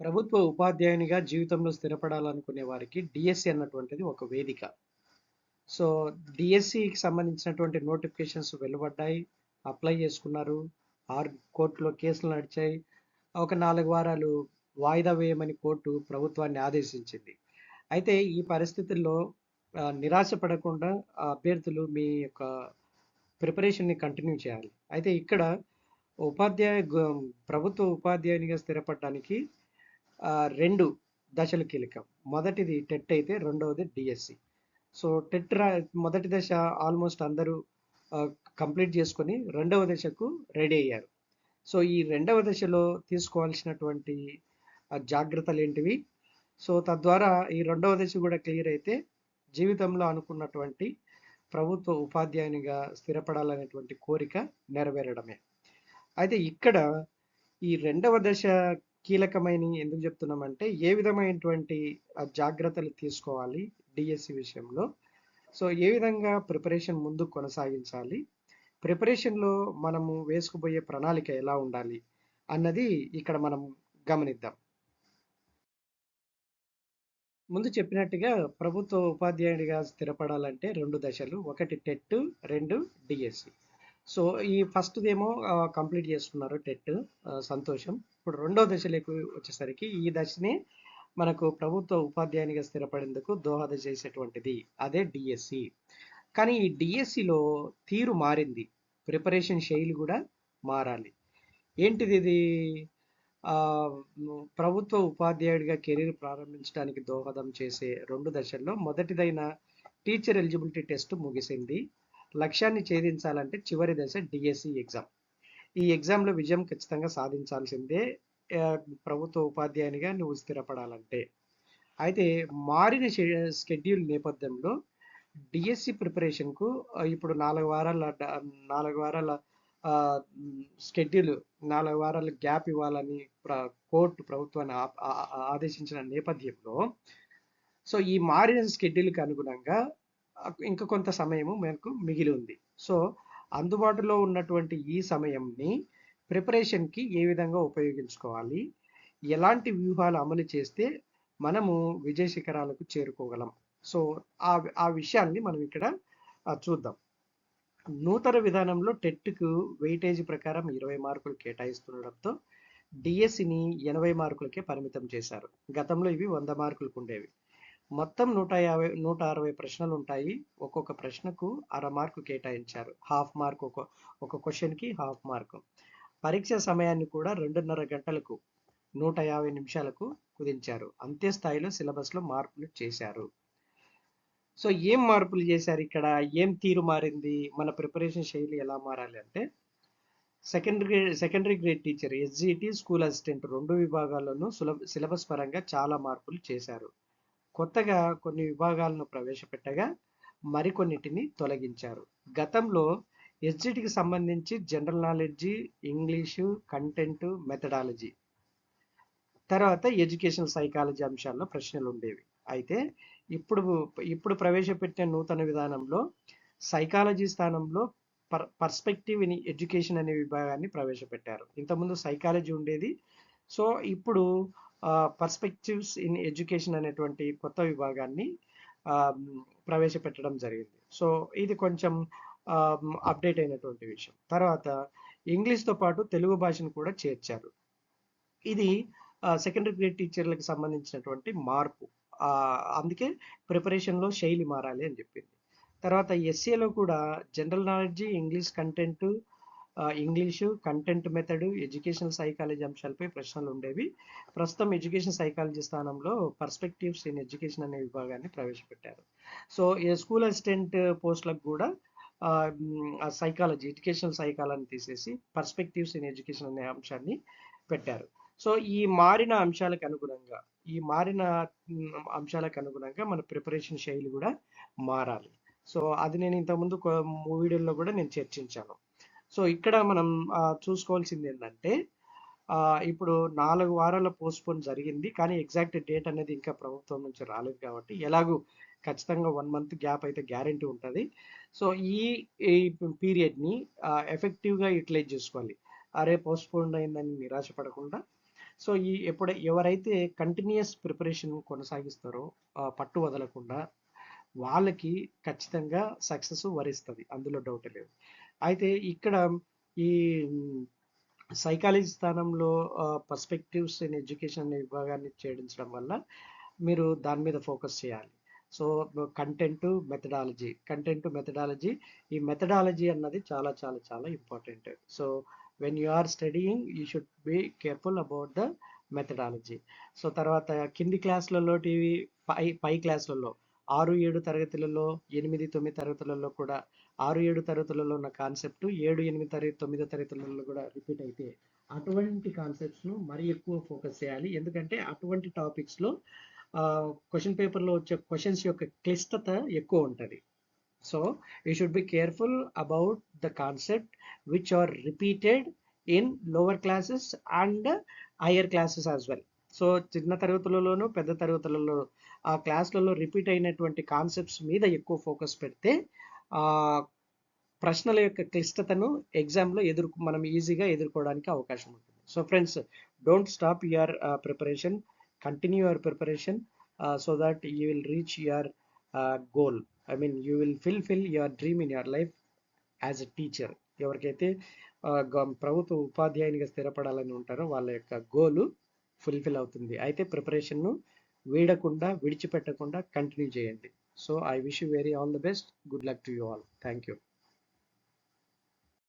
ప్రభుత్వ ఉపాధ్యాయునిగా జీవితంలో స్థిరపడాలనుకునే వారికి డిఎస్సి అన్నటువంటిది ఒక వేదిక. సో డిఎస్సికి సంబంధించినటువంటి నోటిఫికేషన్స్ వెలువడ్డాయి అప్లై చేసుకున్నారు ఆరు కోర్టులో కేసులు నడిచాయి ఒక నాలుగు వారాలు వాయిదా వేయమని కోర్టు ప్రభుత్వాన్ని ఆదేశించింది. అయితే ఈ పరిస్థితుల్లో నిరాశ పడకుండా అభ్యర్థులు మీ యొక్క ప్రిపరేషన్ని కంటిన్యూ చేయాలి. అయితే ఇక్కడ ఉపాధ్యాయ ప్రభుత్వ ఉపాధ్యాయునిగా స్థిరపడడానికి రెండు దశలు కీలకం. మొదటిది టెట్ అయితే రెండవది డిఎస్సి. సో టెట్ రా మొదటి దశ ఆల్మోస్ట్ అందరూ కంప్లీట్ చేసుకొని రెండవ దశకు రెడీ అయ్యారు. సో ఈ రెండవ దశలో తీసుకోవాల్సినటువంటి జాగ్రత్తలు ఏంటివి? సో తద్వారా ఈ రెండవ దశ కూడా క్లియర్ అయితే జీవితంలో అనుకున్నటువంటి ప్రభుత్వ ఉపాధ్యాయునిగా స్థిరపడాలనేటువంటి కోరిక నెరవేరడమే. అయితే ఇక్కడ ఈ రెండవ దశ కీలకమైన ఎందుకు చెప్తున్నామంటే ఏ విధమైనటువంటి జాగ్రత్తలు తీసుకోవాలి డిఎస్సి విషయంలో. సో ఏ విధంగా ప్రిపరేషన్ ముందు కొనసాగించాలి ప్రిపరేషన్లో మనము వేసుకుపోయే ప్రణాళిక ఎలా ఉండాలి అన్నది ఇక్కడ మనం గమనిద్దాం. ముందు చెప్పినట్టుగా ప్రభుత్వ ఉపాధ్యాయుడిగా స్థిరపడాలంటే రెండు దశలు ఒకటి టెట్ రెండు డిఎస్సి. సో ఈ ఫస్ట్దేమో కంప్లీట్ చేసుకున్నారు టెట్ సంతోషం. ఇప్పుడు రెండో దశలోకి వచ్చేసరికి ఈ దశని మనకు ప్రభుత్వ ఉపాధ్యాయునిగా స్థిరపడేందుకు దోహద చేసేటువంటిది. అదే డిఎస్సి. కానీ ఈ డిఎస్సిలో తీరు మారింది. ప్రిపరేషన్ శైలి కూడా మారాలి. ఏంటిది ఇది? ప్రభుత్వ ఉపాధ్యాయుడిగా కెరీర్ ప్రారంభించడానికి దోహదం చేసే రెండు దశల్లో మొదటిదైన టీచర్ ఎలిజిబిలిటీ టెస్ట్ ముగిసింది. లక్ష్యాన్ని ఛేదించాలంటే చివరి దశ డిఎస్సి ఎగ్జామ్ ఈ ఎగ్జామ్లో విజయం ఖచ్చితంగా సాధించాల్సిందే. ప్రభుత్వ ఉపాధ్యాయునిగా నువ్వు స్థిరపడాలంటే. అయితే మారిన షెడ్యూల్ స్కెడ్యూల్ నేపథ్యంలో డిఎస్సి ప్రిపరేషన్కు ఇప్పుడు నాలుగు వారాల నాలుగు వారాల షెడ్యూల్ స్కెడ్యూల్ నాలుగు వారాల గ్యాప్ ఇవ్వాలని కోర్టు ప్రభుత్వాన్ని ఆదేశించిన నేపథ్యంలో సో ఈ మారిన స్కెడ్యూల్కి అనుగుణంగా ఇంకా కొంత సమయము మనకు మిగిలి ఉంది సో అందుబాటులో ఉన్నటువంటి ఈ సమయంని ప్రిపరేషన్కి ఏ విధంగా ఉపయోగించుకోవాలి? ఎలాంటి వ్యూహాలు అమలు చేస్తే మనము విజయ శిఖరాలకు చేరుకోగలం? సో ఆ ఆ విషయాల్ని మనం ఇక్కడ చూద్దాం. నూతన విధానంలో టెట్కు వెయిటేజ్ ప్రకారం ఇరవై మార్కులు కేటాయిస్తుండడంతో డిఎస్సిని ఎనభై మార్కులకే పరిమితం చేశారు. గతంలో ఇవి వంద మార్కులకు ఉండేవి. మొత్తం నూట యాభై నూట అరవై ప్రశ్నలు ఉంటాయి ఒక్కొక్క ప్రశ్నకు అర మార్కు కేటాయించారు. హాఫ్ మార్క్ ఒక ఒక క్వశ్చన్కి హాఫ్ మార్కు. పరీక్ష సమయాన్ని కూడా రెండున్నర గంటలకు నూట యాభై నిమిషాలకు కుదించారు. అంతే స్థాయిలో సిలబస్లో మార్పులు చేశారు. సో ఏం మార్పులు చేశారు ఇక్కడ? ఏం తీరు మారింది? మన ప్రిపరేషన్ శైలి ఎలా మారాలి అంటే secondary grade secondary grade teacher SGT school assistant రెండు విభాగాల్లోనూ సులభ సిలబస్ పరంగా చాలా మార్పులు చేశారు. కొత్తగా కొన్ని విభాగాలను ప్రవేశపెట్టగా మరికొన్నిటిని తొలగించారు. గతంలో ఎస్జిటికి సంబంధించి general knowledge English content methodology తర్వాత ఎడ్యుకేషన్ సైకాలజీ అంశాల్లో ప్రశ్నలు ఉండేవి. అయితే ఇప్పుడు ఇప్పుడు ప్రవేశపెట్టిన నూతన విధానంలో సైకాలజీ స్థానంలో పర్ పర్స్పెక్టివ్ ఇన్ ఎడ్యుకేషన్ అనే విభాగాన్ని ప్రవేశపెట్టారు. ఇంతకుముందు సైకాలజీ ఉండేది. సో ఇప్పుడు పర్స్పెక్టివ్స్ ఇన్ ఎడ్యుకేషన్ అనేటువంటి కొత్త విభాగాన్ని ప్రవేశపెట్టడం జరిగింది. సో ఇది కొంచెం అప్డేట్ అయినటువంటి విషయం. తర్వాత ఇంగ్లీష్తో పాటు తెలుగు భాషను కూడా చేర్చారు. ఇది సెకండరీ గ్రేడ్ టీచర్లకు సంబంధించినటువంటి మార్పు. అందుకే ప్రిపరేషన్లో శైలి మారాలి అని చెప్పింది. తర్వాత ఎస్ఏలో కూడా general knowledge English content English content method education psychology అంశాలపై ప్రశ్నలు ఉండేవి. ప్రస్తుతం ఎడ్యుకేషన్ సైకాలజీ స్థానంలో పర్స్పెక్టివ్స్ ఇన్ ఎడ్యుకేషన్ అనే విభాగాన్ని ప్రవేశపెట్టారు. సో ఏ స్కూల్ అసిస్టెంట్ పోస్టులకు కూడా సైకాలజీ ఎడ్యుకేషనల్ సైకాలజీ తీసేసి పర్స్పెక్టివ్స్ ఇన్ ఎడ్యుకేషన్ అనే అంశాన్ని పెట్టారు. సో ఈ మారిన అంశాలకు అనుగుణంగా ఈ మారిన అంశాలకు అనుగుణంగా మన ప్రిపరేషన్ శైలి కూడా మారాలి. సో అది నేను ఇంతకుముందు కొ- వీడియోలో కూడా నేను చర్చించాను. సో ఇక్కడ మనం చూసుకోవాల్సింది ఏంటంటే ఇప్పుడు నాలుగు వారాల పోస్ట్పోన్ జరిగింది కానీ ఎగ్జాక్ట్ డేట్ అనేది ఇంకా ప్రభుత్వం నుంచి రాలేదు కాబట్టి ఎలాగూ ఖచ్చితంగా వన్ మంత్ గ్యాప్ అయితే గ్యారంటీ ఉంటుంది. సో ఈ ఈ పీరియడ్ని ఎఫెక్టివ్గా యూటిలైజ్ చేసుకోవాలి. అరే పోస్ట్పోన్ అయిందని నిరాశపడకుండా. సో ఈ ఎప్పుడు ఎవరైతే కంటిన్యూస్ ప్రిపరేషన్ కొనసాగిస్తారో పట్టు వదలకుండా వాళ్ళకి ఖచ్చితంగా సక్సెస్ వరిస్తుంది. అందులో డౌట్ లేదు. అయితే ఇక్కడ ఈ సైకాలజీ స్థానంలో పర్స్పెక్టివ్స్ ఇన్ ఎడ్యుకేషన్ విభాగాన్ని చేయించడం వల్ల మీరు దాని మీద ఫోకస్ చేయాలి. So content methodology content methodology ఈ మెథడాలజీ అన్నది చాలా చాలా చాలా important so when you are studying you should be careful about the methodology so తర్వాత కింది క్లాసులలో టీవీ పై పై క్లాసులలో ఆరు ఏడు తరగతులలో ఎనిమిది తొమ్మిది తరగతులలో కూడా ఆరు ఏడు తరగతులలో ఉన్న కాన్సెప్ట్ ఏడు ఎనిమిది తరగతి తొమ్మిదో తరగతులలో కూడా రిపీట్ అయితే అటువంటి కాన్సెప్ట్స్ను మరి ఎక్కువ ఫోకస్ చేయాలి. ఎందుకంటే అటువంటి టాపిక్స్లో క్వశ్చన్ పేపర్లో వచ్చే క్వశ్చన్స్ యొక్క క్లిష్టత ఎక్కువ ఉంటుంది. So you should be careful about the concept which are repeated in lower classes and higher classes as well so చిన్న తరగతులలోనూ పెద్ద తరగతులలో ఆ క్లాసులలో రిపీట్ అయినటువంటి కాన్సెప్ట్స్ మీద ఎక్కువ ఫోకస్ పెడితే ప్రశ్నల యొక్క క్లిష్టతను ఎగ్జామ్లో ఎదుర్కొ మనం ఈజీగా ఎదుర్కోవడానికి అవకాశం ఉంటుంది. So friends don't stop your preparation continue your preparation so that you will reach your goal I mean you will fulfil your dream in your life as a teacher ఎవరికైతే ప్రభుత్వ ఉపాధ్యాయునిగా స్థిరపడాలని ఉంటారో వాళ్ళ యొక్క గోలు ఫుల్ఫిల్ అవుతుంది. అయితే ప్రిపరేషన్ను వీడకుండా విడిచిపెట్టకుండా కంటిన్యూ చేయండి. So I wish you very all the best. Good luck to you all. Thank you.